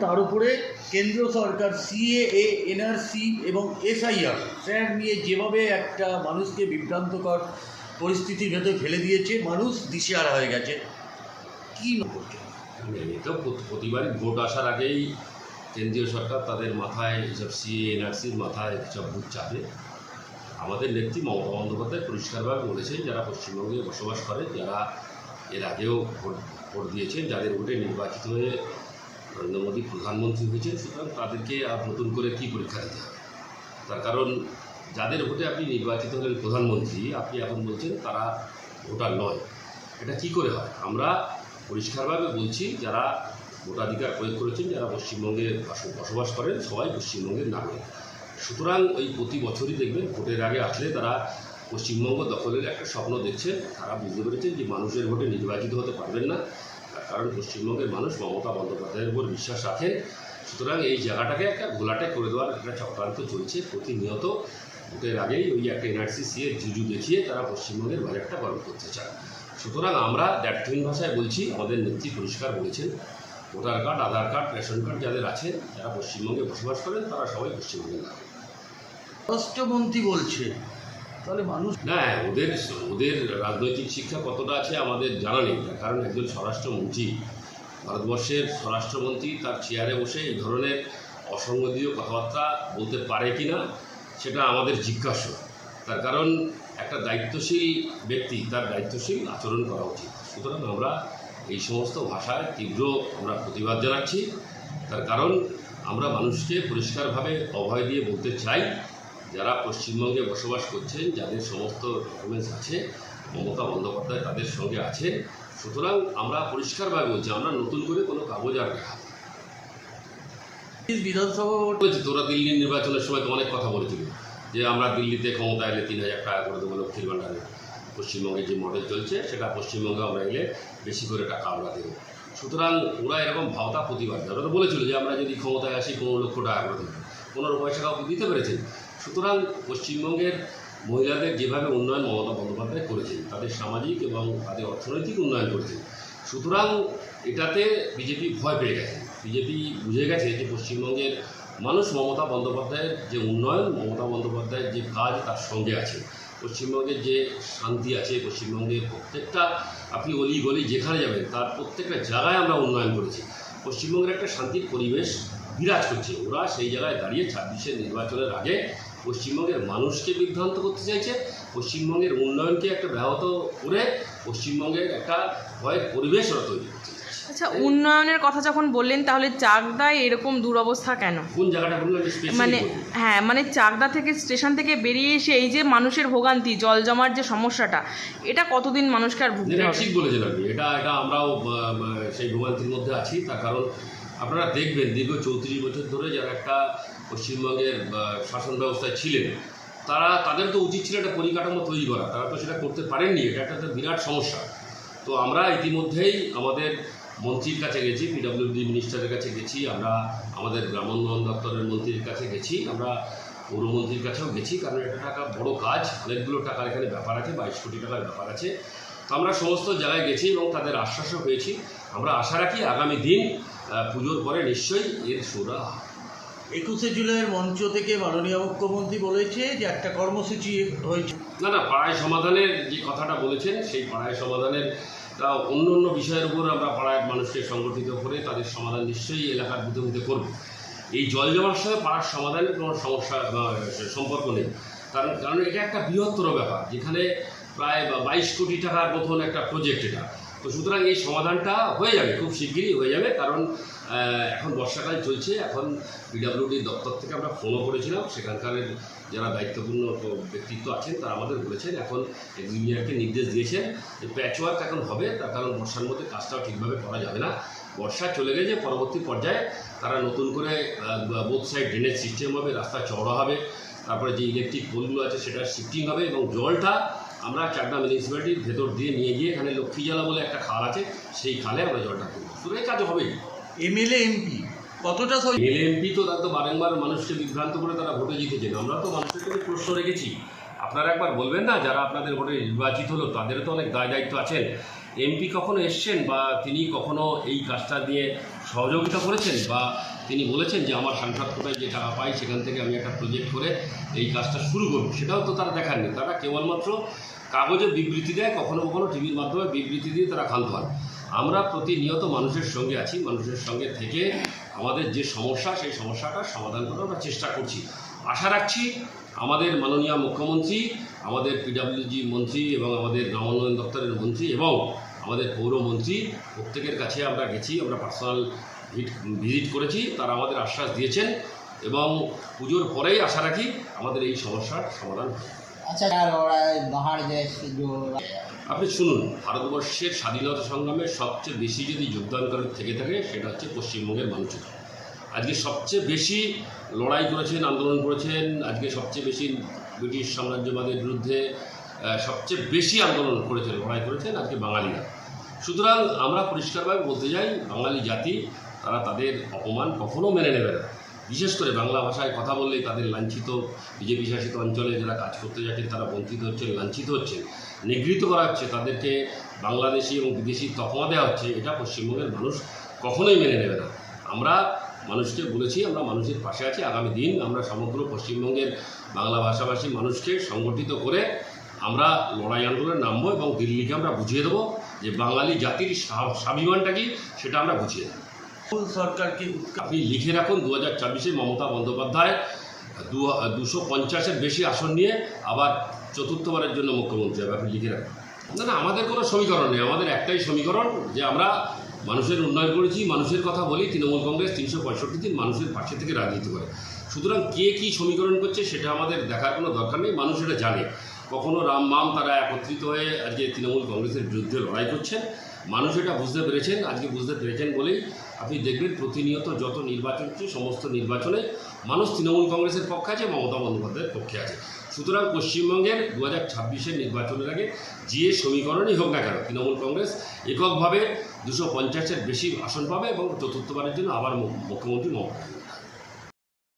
তার উপরে কেন্দ্র সরকার, সিএএ, এনআরসি এবং এসআইআর, স্যার নিয়ে যেভাবে একটা মানুষকে বিভ্রান্তকর পরিস্থিতির ভেতরে ফেলে দিয়েছে, মানুষ দিশেহারা হয়ে গেছে। কী করছে? প্রত- প্রতিবারই ভোট আসার আগেই কেন্দ্রীয় সরকার তাদের মাথায় এইসব সিএ, এনআরসির মাথায় সব ভোট চাপে। আমাদের নেত্রী মমতা বন্দ্যোপাধ্যায় পরিষ্কারভাবে বলেছেন, যারা পশ্চিমবঙ্গে বসবাস করে, যারা এর আগেও ভোট ভোট দিয়েছেন, যাদের ভোটে নির্বাচিত হয়ে নরেন্দ্র মোদী প্রধানমন্ত্রী হয়েছেন, সুতরাং তাদেরকে আর নতুন করে কী পরীক্ষা দিতে হবে? তার কারণ যাদের ভোটে আপনি নির্বাচিত হলেন প্রধানমন্ত্রী, আপনি এখন বলছেন তারা ভোটার নয়। এটা কি করে হয়? আমরা পরিষ্কারভাবে বলছি, যারা ভোটাধিকার প্রয়োগ করেছেন, যারা পশ্চিমবঙ্গে বসবাস করেন, সবাই পশ্চিমবঙ্গের নাগরিক। সুতরাং ওই প্রতি বছরই দেখবেন, ভোটের আগে আসলে তারা পশ্চিমবঙ্গ দখলের একটা স্বপ্ন দেখছেন। তারা বুঝতে পেরেছেন যে মানুষের ভোটে নির্বাচিত হতে পারবেন না। কারণ পশ্চিমবঙ্গের মানুষ মমতা বন্দ্যোপাধ্যায়ের উপর বিশ্বাস রাখেন সুতরাং এই জায়গাটাকে একটা ঘোলাটে করে দেওয়ার একটা চক্রান্ত চলছে প্রতিনিয়ত। ভোটের আগেই ওই একটা এনআরসি এর জুজু দেখিয়ে তারা পশ্চিমবঙ্গের বাজারটা গরম করতে চায়। সুতরাং আমরা দ্যাটহীন ভাষায় বলছি, আমাদের নেত্রী পরিষ্কার বলেছেন, voter card, Aadhaar card, ration card যাদের আছে, যারা পশ্চিমবঙ্গে বসবাস করেন, তারা সবাই পশ্চিমবঙ্গের নাগরিক। স্বরাষ্ট্রমন্ত্রী বলছে তাহলে মানুষ না, ওদের ওদের রাজনৈতিক শিক্ষা কতটা আছে আমাদের জানা নেই। কারণ একজন স্বরাষ্ট্রমন্ত্রী, ভারতবর্ষের স্বরাষ্ট্রমন্ত্রী তার চেয়ারে বসে এই ধরনের অসংগদীয় কথাবার্তা বলতে পারে কি না, সেটা আমাদের জিজ্ঞাসা। তার কারণ একটা দায়িত্বশীল ব্যক্তি, তার দায়িত্বশীল আচরণ করা উচিত। সুতরাং আমরা এই সমস্ত ভাষায় তীব্র আমরা প্রতিবাদ জানাচ্ছি। তার কারণ আমরা মানুষকে পরিষ্কারভাবে অভয় দিয়ে বলতে চাই। যারা পশ্চিমবঙ্গে বসবাস করছেন যাদের সমস্ত ডকুমেন্টস আছে মমতা বন্দ্যোপাধ্যায় তাদের সঙ্গে আছে সুতরাং আমরা পরিষ্কারভাবে বলছি আমরা নতুন করে কোনো কাগজ আর দেখাবো। বিধানসভা ভোট। বলেছি তোরা দিল্লি নির্বাচনের সময় তো অনেক কথা বলেছিল যে আমরা দিল্লিতে ক্ষমতা এলে তিন হাজার টাকা করে দেবো লক্ষ্মীর ভাণ্ডারে। পশ্চিমবঙ্গে যে মডেল চলছে সেটা পশ্চিমবঙ্গে আমরা এলে বেশি করে টাকা আমরা দেবো। সুতরাং ওরা এরকম ভাবতা প্রতিবাদ। ওরা তো বলেছিল যে আমরা যদি ক্ষমতায় আসি পনেরো লক্ষ টাকা করে দেবো। পনেরো পয়সা কাউকে দিতে পেরেছেন। সুতরাং পশ্চিমবঙ্গের মহিলাদের যেভাবে উন্নয়ন মমতা বন্দ্যোপাধ্যায় করেছেন, তাদের সামাজিক এবং তাদের অর্থনৈতিক উন্নয়ন করেছেন, সুতরাং এটাতে বিজেপি ভয় পেয়ে গেছে। বিজেপি বুঝে গেছে যে পশ্চিমবঙ্গের মানুষ মমতা বন্দ্যোপাধ্যায়ের যে উন্নয়ন, মমতা বন্দ্যোপাধ্যায়ের যে কাজ তার সঙ্গে আছে। পশ্চিমবঙ্গের যে শান্তি আছে, পশ্চিমবঙ্গের প্রত্যেকটা, আপনি অলি গলি যেখানে যাবেন, তার প্রত্যেকটা জায়গায় আমরা উন্নয়ন করেছি। পশ্চিমবঙ্গের একটা শান্তির পরিবেশ বিরাজ করছে। ওরা সেই জায়গায় দাঁড়িয়ে ছাব্বিশের নির্বাচনের আগে পশ্চিমবঙ্গের মানুষকে বিভ্রান্ত করতে চাইছে পশ্চিমবঙ্গের উন্নয়নকে একটা ব্যাহত করে পশ্চিমবঙ্গের একটা ভয়ের পরিবেশ ওরা তৈরি করতে চাইছে। আচ্ছা উন্নয়নের কথা যখন বললেন তাহলে চাকদায় এরকম দুরবস্থা কেন? কোন জায়গাটা specific মানে হ্যাঁ মানে চাকদা থেকে স্টেশন থেকে বেরিয়ে এসে এই যে মানুষের ভোগান্তি জল জমার যে সমস্যাটা এটা কতদিন মানুষকে আর ভুগতে হবে? ঠিক বলেছেন আপনি। এটা এটা আমরাও সেই ভোগান্তির মধ্যে আছি তার কারণ আপনারা দেখবেন দীর্ঘ চৌত্রিশ বছর ধরে যারা একটা পশ্চিমবঙ্গের শাসন ব্যবস্থায় ছিলেন, তারা, তাদের তো উচিত ছিল একটা পরিকাঠামো তৈরি করা। তারা তো সেটা করতে পারেননি, এটা একটা বিরাট সমস্যা। তো আমরা ইতিমধ্যেই আমাদের মন্ত্রীর কাছে গেছি পিডব্লিউডি মিনিস্টারের কাছে গেছি, আমরা আমাদের গ্রামোন্নয়ন দপ্তরের মন্ত্রীর কাছে গেছি, আমরা পৌরমন্ত্রীর কাছেও গেছি, কারণ এটা টাকা বড় কাজ, অনেকগুলো টাকার এখানে ব্যাপার আছে, বাইশ কোটি টাকার ব্যাপার আছে। তো আমরা সমস্ত জায়গায় গেছি এবং তাদের আশ্বাসও পেয়েছি। আমরা আশা রাখি আগামী দিন পুজোর পরে নিশ্চয়ই এর সুরা। একুশে জুলাইয়ের মঞ্চ থেকে মাননীয় মুখ্যমন্ত্রী বলেছে যে একটা কর্মসূচি হয়েছে। না না পাড়ায় সমাধানের যে কথাটা বলেছেন সেই পাড়ায় সমাধানের তা অন্য অন্য বিষয়ের উপর আমরা পাড়ায় মানুষকে সংগঠিত করে তাদের সমাধান নিশ্চয়ই এলাকার বুঝে বুঝে করব। এই জল জমার সঙ্গে পাড়ার সমাধানের কোনো সমস্যা সম্পর্ক নেই। কারণ কারণ এটা একটা বৃহত্তর ব্যাপার যেখানে প্রায় বাইশ কোটি টাকার মতন একটা প্রজেক্ট এটা। তো সুতরাং এই সমাধানটা হয়ে যাবে, খুব শিগগিরই হয়ে যাবে। কারণ এখন বর্ষাকাল চলছে, এখন পিডাব্লিউডি দপ্তর থেকে আমরা ফোনও করেছিলাম। সেখানকার যারা দায়িত্বপূর্ণ ব্যক্তিত্ব আছেন, তারা আমাদের বলেছেন, এখন ইঞ্জিনিয়ারকে নির্দেশ দিয়েছেন যে প্যাচওয়ার্ক এখন হবে, তার কারণ বর্ষার মধ্যে কাজটাও ঠিকভাবে করা যাবে না। বর্ষা চলে গেছে পরবর্তী পর্যায়ে তারা নতুন করে বোথ সাইড ড্রেনেজ সিস্টেম হবে, রাস্তা চওড়া হবে, তারপরে যে ইলেকট্রিক পোলগুলো আছে, সেটা শিফটিং হবে এবং জলটা আমরা চাকদা মিউনিসিপ্যালিটির ভেতর দিয়ে নিয়ে গিয়ে এখানে লক্ষ্মীজলা বলে একটা খাল আছে সেই খালে আমরা জলটা করব শুধু এই কাজ হবেই। এমএলএ এমপি কতটা সই এলএমপি তো তার তো বারংবার মানুষকে বিভ্রান্ত করে তারা ভোটে জিতেছেন আমরা তো মানুষের কাছে প্রশ্ন রেখেছি। আপনারা একবার বলবেন না যারা আপনাদের ভোটে নির্বাচিত হলো তাদেরও তো অনেক দায় দায়িত্ব আছেন। এমপি কখনো এসছেন বা তিনি কখনো এই কাজটা দিয়ে সহযোগিতা করেছেন? বা তিনি বলেছেন যে আমার সাংসদ কোটায় যে টাকা পাই সেখান থেকে আমি একটা প্রজেক্ট করে এই কাজটা শুরু করব। সেটাও তো তারা দেখাননি। তারা কেবলমাত্র কাগজে বিবৃতি দেয়, কখনো কখনো টিভির মাধ্যমে বিবৃতি দিয়ে তারা ক্ষান্ত হন আমরা প্রতিনিয়ত মানুষের সঙ্গে আছি, মানুষের সঙ্গে থেকে আমাদের যে সমস্যা, সেই সমস্যাটা সমাধান করার আমরা চেষ্টা করছি আশা রাখছি আমাদের মাননীয় মুখ্যমন্ত্রী, আমাদের পিডাব্লিউজি মন্ত্রী এবং আমাদের গ্রামোন্নয়ন দপ্তরের মন্ত্রী এবং আমাদের পৌরমন্ত্রী প্রত্যেকের কাছে আমরা গেছি, আমরা পার্সোনাল ভিজিট করেছি, তারা আমাদের আশ্বাস দিয়েছেন এবং পুজোর পরেই আশা রাখি আমাদের এই সমস্যার সমাধান হবে। আপনি শুনুন, ভারতবর্ষের স্বাধীনতা সংগ্রামে সবচেয়ে বেশি যদি যোগদানকারী থেকে থাকে, সেটা হচ্ছে পশ্চিমবঙ্গের মানুষেরা। আজকে সবচেয়ে বেশি লড়াই করেছেন, আন্দোলন করেছেন, আজকে সবচেয়ে বেশি ব্রিটিশ সাম্রাজ্যবাদের বিরুদ্ধে সবচেয়ে বেশি আন্দোলন করেছেন, লড়াই করেছেন আজকে বাঙালিরা। সুতরাং আমরা পরিষ্কারভাবে বলতে চাই, বাঙালি জাতি, তারা তাদের অপমান কখনো মেনে নেবে না। বিশেষ করে বাংলা ভাষায় কথা বললেই তাদের লাঞ্ছিত, বিজেপি শাসিত অঞ্চলে যারা কাজ করতে যাচ্ছেন, তারা বঞ্চিত হচ্ছেন, লাঞ্ছিত হচ্ছেন। নিগৃহীত করা হচ্ছে, তাদেরকে বাংলাদেশি এবং বিদেশি তকমা দেওয়া হচ্ছে, এটা পশ্চিমবঙ্গের মানুষ কখনোই মেনে নেবে না। আমরা মানুষকে বলেছি, আমরা মানুষের পাশে আছি, আগামী দিন আমরা সমগ্র পশ্চিমবঙ্গের বাংলা ভাষাভাষী মানুষকে সংগঠিত করে আমরা লড়াই আন্দোলনে নামবো এবং দিল্লিকে আমরা বুঝিয়ে দেবো যে বাঙালি জাতির স্বাভিমানটা কি, সেটা আমরা বুঝিয়ে দেবো। সরকারকে আপনি লিখে রাখুন দু হাজার ছাব্বিশে মমতা বন্দ্যোপাধ্যায় দু, দুশো পঞ্চাশের বেশি আসন নিয়ে আবার চতুর্থবারের জন্য মুখ্যমন্ত্রী হবে, আপনি লিখে রাখুন। না না, আমাদের কোনো সমীকরণ নেই, আমাদের একটাই সমীকরণ যে আমরা মানুষের উন্নয়ন করেছি, মানুষের কথা বলি, তৃণমূল কংগ্রেস তিনশো পঁয়ষট্টি দিন মানুষের পাশে থেকে রাজনীতি করে। সুতরাং কে কী সমীকরণ করছে সেটা আমাদের দেখার কোনো দরকার নেই, মানুষ এটা জানে। কখনো রাম মাম তারা একত্রিত হয়ে আজকে তৃণমূল কংগ্রেসের বিরুদ্ধে লড়াই করছেন, মানুষ এটা বুঝতে পেরেছেন, আজকে বুঝতে পেরেছেন বলেই আপনি দেখবেন প্রতিনিয়ত যত নির্বাচন হচ্ছে, সমস্ত নির্বাচনে মানুষ তৃণমূল কংগ্রেসের পক্ষে আছে, মমতা বন্দ্যোপাধ্যায়ের পক্ষে আছে। সুতরাং পশ্চিমবঙ্গের দু হাজার ছাব্বিশের নির্বাচনের আগে যে সমীকরণই হোক না কেন, তৃণমূল কংগ্রেস এককভাবে দুশো পঞ্চাশের বেশি আসন পাবে এবং চতুর্থবারের জন্য আবার মুখ্যমন্ত্রী মমতা